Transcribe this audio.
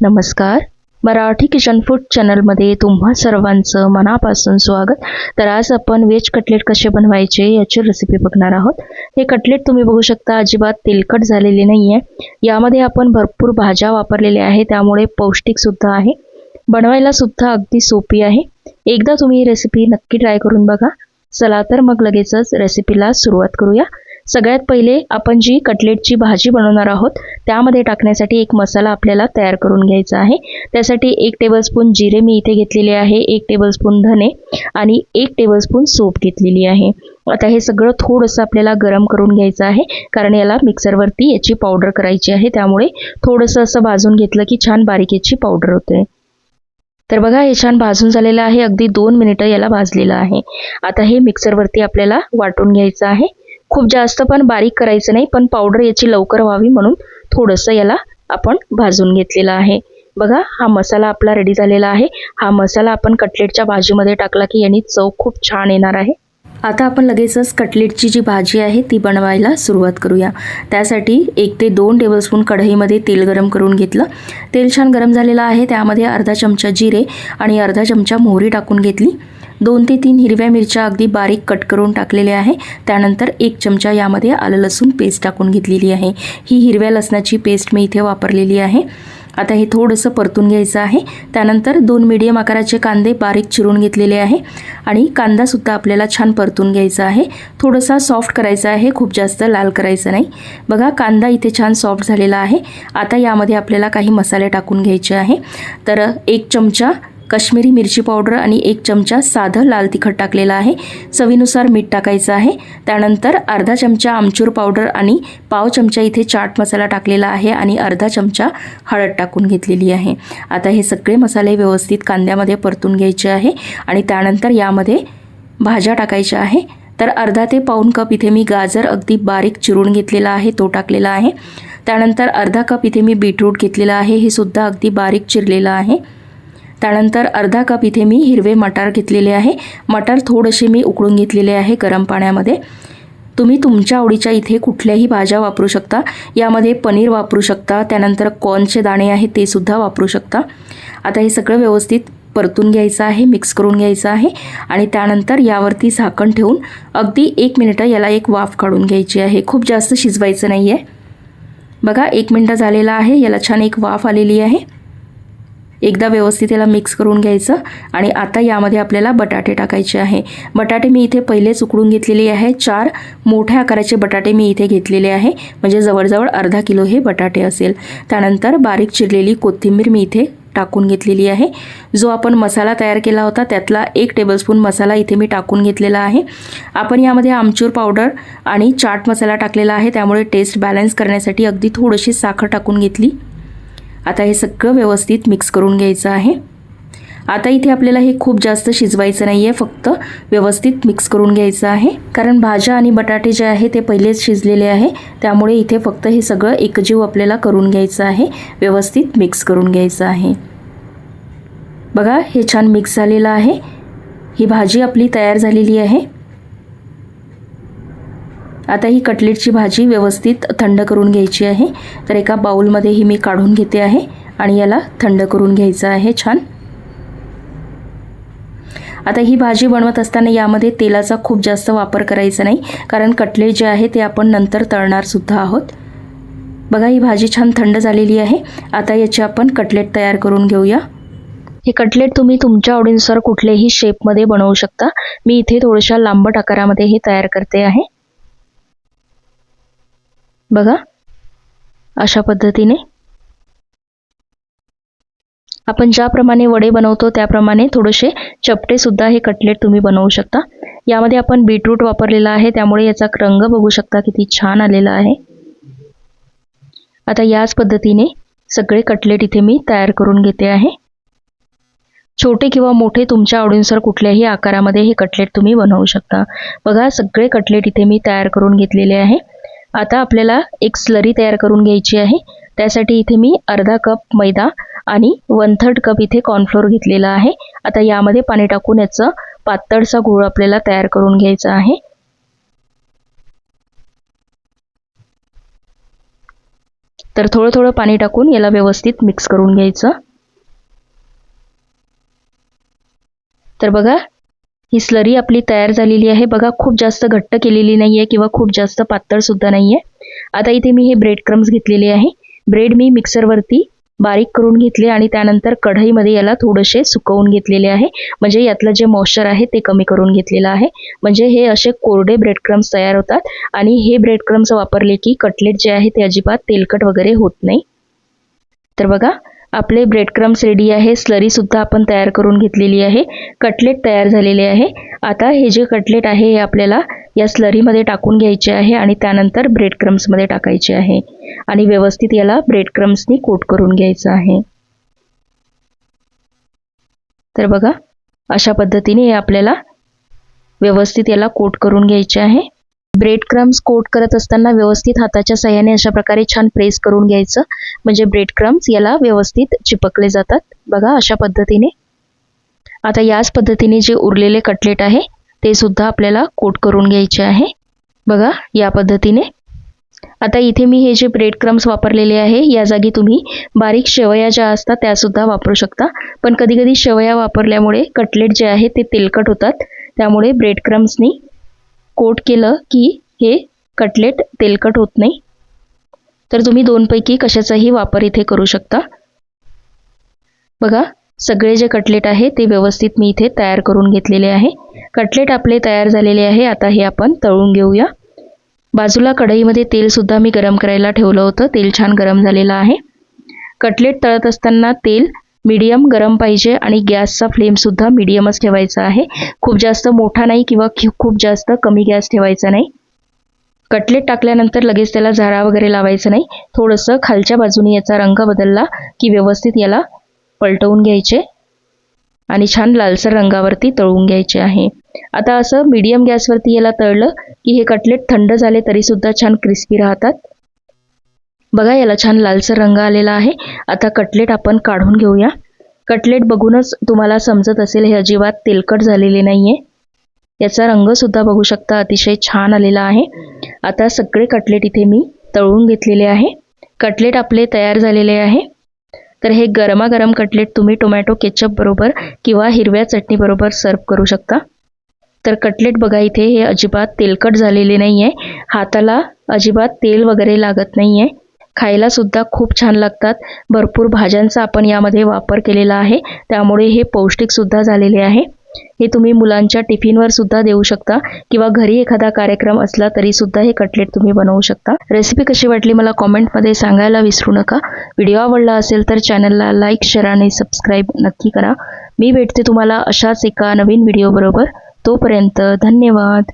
नमस्कार. Marathi kitchen food चॅनलमध्ये तुम्हा सर्वांचं मनापासून स्वागत. तर आज आपण व्हेज कटलेट कसे बनवायचे याची रेसिपी बघणार आहोत. हे कटलेट तुम्ही बघू शकता अजिबात तेलकट झालेले नाही आहे यामध्ये आपण भरपूर भाज्या वापरलेल्या आहे त्यामुळे पौष्टिकसुद्धा आहे. बनवायलासुद्धा अगदी सोपी आहे. एकदा तुम्ही ही रेसिपी नक्की ट्राय करून बघा. चला तर मग लगेचच रेसिपीला सुरुवात करूया. सगळ्यात पहिले आपण जी कटलेटची भाजी बनवणार आहोत त्यामध्ये टाकण्यासाठी एक मसाला आपल्याला तयार करून घ्यायचा आहे. त्यासाठी एक टेबलस्पून जिरे मी इथे घेतलेले आहे एक टेबलस्पून धने आणि एक टेबलस्पून सूप घेतलेली आहे. आता हे सगळं थोडंसं आपल्याला गरम करून घ्यायचं आहे कारण याला मिक्सरवरती याची पावडर करायची आहे त्यामुळे थोडंसं असं भाजून घेतलं की छान बारीक याची पावडर होते. तर बघा हे छान भाजून झालेलं आहे अगदी दोन मिनिटं याला भाजलेलं आहे. आता हे मिक्सरवरती आपल्याला वाटून घ्यायचं आहे. खूप जास्त पण बारीक करायचं नाही पण पावडर याची लवकर व्हावी म्हणून थोडंसं याला आपण भाजून घेतलेलं आहे. बघा हा मसाला आपला रेडी झालेला आहे. हा मसाला आपण कटलेटच्या भाजीमध्ये टाकला की याने चव खूप छान येणार आहे. आता आपण लगेचच कटलेटची जी भाजी आहे ती बनवायला सुरुवात करूया. त्यासाठी एक ते दोन टेबलस्पून कढईमध्ये तेल गरम करून घेतलं. तेल छान गरम झालेलं आहे त्यामध्ये अर्धा चमचा जिरे आणि अर्धा चमचा मोहरी टाकून घेतली. दोन ते तीन हिरव्या मिरच्या अगदी बारीक कट करून टाकलेल्या आहे. त्यानंतर एक चमचा यामध्ये आलं लसूण पेस्ट टाकून घेतलेली आहे. ही हिरव्या लसणाची पेस्ट मी इथे वापरलेली आहे. आता हे थोडंसं परतून घ्यायचं आहे. त्यानंतर दोन मीडियम आकाराचे कांदे बारीक चिरून घेतलेले आहे. आणि कांदासुद्धा आपल्याला छान परतून घ्यायचा आहे. थोडंसा सॉफ्ट करायचा आहे. खूप जास्त लाल करायचं नाही. बघा कांदा इथे छान सॉफ्ट झालेला आहे. आता यामध्ये आपल्याला काही मसाले टाकून घ्यायचे आहे. तर एक चमचा काश्मिरी मिरची पावडर आणि एक चमचा साधं लाल तिखट टाकलेलं आहे. चवीनुसार मीठ टाकायचं आहे. त्यानंतर अर्धा चमचा आमचूर पावडर आणि पाव चमचा इथे चाट मसाला टाकलेला आहे आणि अर्धा चमचा हळद टाकून घेतलेली आहे. आता हे सगळे मसाले व्यवस्थित कांद्यामध्ये परतून घ्यायचे आहे आणि त्यानंतर यामध्ये भाज्या टाकायच्या आहे. तर अर्धा ते पाऊन कप इथे मी गाजर अगदी बारीक चिरून घेतलेला आहे तो टाकलेला आहे. त्यानंतर अर्धा कप इथे मी बीटरूट घेतलेला आहे हे सुद्धा अगदी बारीक चिरलेलं आहे. त्यानंतर अर्धा कप इथे मी हिरवे मटार घेतलेले आहे. मटार थोडेसे मी उकळून घेतलेले आहे गरम पाण्यामध्ये. तुम्ही तुमच्या आवडीच्या इथे कुठल्याही भाज्या वापरू शकता. यामध्ये पनीर वापरू शकता. त्यानंतर कॉर्नचे दाणे आहेत ते सुद्धा वापरू शकता. आता हे सगळं व्यवस्थित परतून घ्यायचं आहे मिक्स करून घ्यायचं आहे आणि त्यानंतर यावरती झाकण ठेवून अगदी एक मिनिटं याला एक वाफ काढून घ्यायची आहे. खूप जास्त शिजवायचं नाही आहे बघा एक मिनटं झालेला आहे. याला छान एक वाफ आलेली आहे. एकदा व्यवस्थित याला मिक्स करून घ्यायचं आणि आता यामध्ये आपल्याला बटाटे टाकायचे आहे. बटाटे मी इथे पहिलेच उकडून घेतलेले आहे. चार मोठ्या आकाराचे बटाटे मी इथे घेतलेले आहे. म्हणजे जवळजवळ अर्धा किलो हे बटाटे असेल. त्यानंतर बारीक चिरलेली कोथिंबीर मी इथे टाकून घेतलेली आहे. जो आपण मसाला तयार केला होता त्यातला एक टेबलस्पून मसाला इथे मी टाकून घेतलेला आहे. आपण यामध्ये आमचूर पावडर आणि चाट मसाला टाकलेला आहे. त्यामुळे टेस्ट बॅलन्स करण्यासाठी अगदी थोडीशी साखर टाकून घेतली. आता हे सगळं व्यवस्थित मिक्स करून घ्यायचं आहे. आता इथे आपल्याला हे खूप जास्त शिजवायचं नाही आहे फक्त व्यवस्थित मिक्स करून घ्यायचं आहे. कारण भाज्या आणि बटाटे जे आहे ते पहिलेच शिजलेले आहे. त्यामुळे इथे फक्त हे सगळं एकजीव आपल्याला करून घ्यायचं आहे. व्यवस्थित मिक्स करून घ्यायचं आहे. बघा हे छान मिक्स झालेलं आहे. ही भाजी आपली तयार झालेली आहे. आता ही कटलेटची भाजी व्यवस्थित थंड करून घ्यायची आहे. तर एका बाऊलमध्ये ही मी काढून घेते आहे आणि याला थंड करून घ्यायचं आहे छान. आता ही भाजी बनवत असताना यामध्ये तेलाचा खूप जास्त वापर करायचा नाही कारण कटलेट जे आहे ते आपण नंतर तळणारसुद्धा आहोत. बघा ही भाजी छान थंड झालेली आहे. आता याचे आपण कटलेट तयार करून घेऊया. हे कटलेट तुम्ही तुमच्या आवडीनुसार कुठल्याही शेपमध्ये बनवू शकता. मी इथे थोड्याशा लांबट आकारामध्ये हे तयार करते आहे. बघा. अशा पद्धतीने. आपण ज्याप्रमाणे वडे बनवतो त्याप्रमाणे थोडेसे चपटे सुद्धा हे कटलेट तुम्ही बनवू शकता. यामध्ये आपण बीटरूट वापरलेला आहे त्यामुळे याचा रंग बघू शकता किती छान आलेला आहे. आता याच पद्धतीने सगळे कटलेट इथे मी तयार करून घेते आहे. छोटे किंवा मोठे तुमच्या आवडीनुसार कुठल्याही आकारामध्ये हे कटलेट तुम्ही बनवू शकता. बघा सगळे कटलेट इथे मी तयार करून घेतलेले आहे. आता आपल्याला एक स्लरी तयार करून घ्यायची आहे. त्यासाठी इथे मी अर्धा कप मैदा आणि वन थर्ड कप इथे कॉर्नफ्लोअर घेतलेला आहे. आता यामध्ये पाणी टाकून याचं पातळचा गोळ आपल्याला तयार करून घ्यायचा आहे. तर थोडं थोडं पाणी टाकून याला व्यवस्थित मिक्स करून घ्यायचं. तर बघा ही स्लरी आपली तयार झालेली आहे. बघा खूप जास्त घट्ट केलेली नाही आहे किंवा खूप जास्त पातळसुद्धा नाही आहे आता इथे मी हे ब्रेड क्रम्स घेतलेले आहे. ब्रेड मी मिक्सरवरती बारीक करून घेतले आणि त्यानंतर कढईमध्ये याला थोडेसे सुकवून घेतलेले आहे. म्हणजे यातलं जे मॉइश्चर आहे ते कमी करून घेतलेलं आहे. म्हणजे हे असे कोरडे ब्रेड क्रम्स तयार होतात. आणि हे ब्रेड क्रम्स वापरले की कटलेट जे आहे ते अजिबात तेलकट वगैरे होत नाही. तर बघा आपले ब्रेड क्रम्स रेडी आहे स्लरीसुद्धा आपण तयार करून घेतलेली आहे. कटलेट तयार झालेले आहे. आता हे जे कटलेट आहे हे आपल्याला या स्लरीमध्ये टाकून घ्यायचे आहे आणि त्यानंतर ब्रेड क्रम्समध्ये टाकायचे आहे. आणि व्यवस्थित याला ब्रेड क्रम्सनी कोट करून घ्यायचं आहे. तर बघा अशा पद्धतीने आपल्याला व्यवस्थित याला कोट करून घ्यायचे आहे. ब्रेड क्रम्स कोट करत असताना व्यवस्थित हाताच्या सहाय्याने अशा प्रकारे छान प्रेस करून घ्यायचं. म्हणजे ब्रेड क्रम्स याला व्यवस्थित चिपकले जातात. बघा अशा पद्धतीने. आता याच पद्धतीने जे उरलेले कटलेट आहे ते सुद्धा आपल्याला कोट करून घ्यायचे आहे. बघा या पद्धतीने. आता इथे मी हे जे ब्रेड क्रम्स वापरलेले आहे या जागी तुम्ही बारीक शेवया ज्या असतात त्यासुद्धा वापरू शकता. पण कधीकधी शेवया वापरल्यामुळे कटलेट जे आहे ते तेलकट होतात. त्यामुळे ब्रेड क्रम्सनी कोट केलं की हे कटलेट तेलकट होत नाही. तर तुम्ही दोनपैकी कशाचाही वापर इथे करू शकता. बघा सगळे जे कटलेट आहे ते व्यवस्थित मी इथे तयार करून घेतलेले आहे. कटलेट आपले तयार झालेले आहे आता हे आपण तळून घेऊया. बाजूला कढईमध्ये तेलसुद्धा मी गरम करायला ठेवलं होतं तेल छान गरम झालेलं आहे. कटलेट तळत असताना तेल मीडियम गरम पाहिजे आणि गॅसचा फ्लेमसुद्धा मीडियमच ठेवायचा आहे. खूप जास्त मोठा नाही किंवा खूप जास्त कमी गॅस ठेवायचा नाही. कटलेट टाकल्यानंतर लगेच त्याला झारा वगैरे लावायचं नाही. थोडंसं खालच्या बाजूने याचा रंग बदलला की व्यवस्थित याला पलटवून घ्यायचे आणि छान लालसर रंगावरती तळून घ्यायचे आहे. आता असं मीडियम गॅसवरती याला तळलं की हे कटलेट थंड झाले तरीसुद्धा छान क्रिस्पी राहतात. बघा याला छान लालसर रंग आलेला आहे. आता कटलेट आपण काढून घेऊया. कटलेट बघूनच तुम्हाला समजत असेल हे अजिबात तेलकट झालेले नाही आहे याचा रंगसुद्धा बघू शकता अतिशय छान आलेला आहे. आता सगळे कटलेट इथे मी तळून घेतलेले आहे. कटलेट आपले तयार झालेले आहे. तर हे गरमागरम कटलेट तुम्ही टोमॅटो केचप बरोबर किंवा हिरव्या चटणीबरोबर सर्व करू शकता. तर कटलेट बघा इथे हे अजिबात तेलकट झालेले नाही आहे हाताला अजिबात तेल वगैरे लागत नाही आहे खायला सुद्धा खूप छान लागतात. भरपूर भाज्यांचा आपण यामध्ये वापर केलेला आहे. त्यामुळे हे पौष्टिकसुद्धा झालेले आहे. हे तुम्ही मुलांच्या टिफिनवर सुद्धा देऊ शकता किंवा घरी एखादा कार्यक्रम असला तरी सुद्धा हे कटलेट तुम्ही बनवू शकता. रेसिपी कशी वाटली मला कॉमेंटमध्ये सांगायला विसरू नका. व्हिडिओ आवडला असेल तर चॅनलला लाईक शेअर आणि सबस्क्राईब नक्की करा. मी भेटते तुम्हाला अशाच एका नवीन व्हिडिओबरोबर. तोपर्यंत धन्यवाद.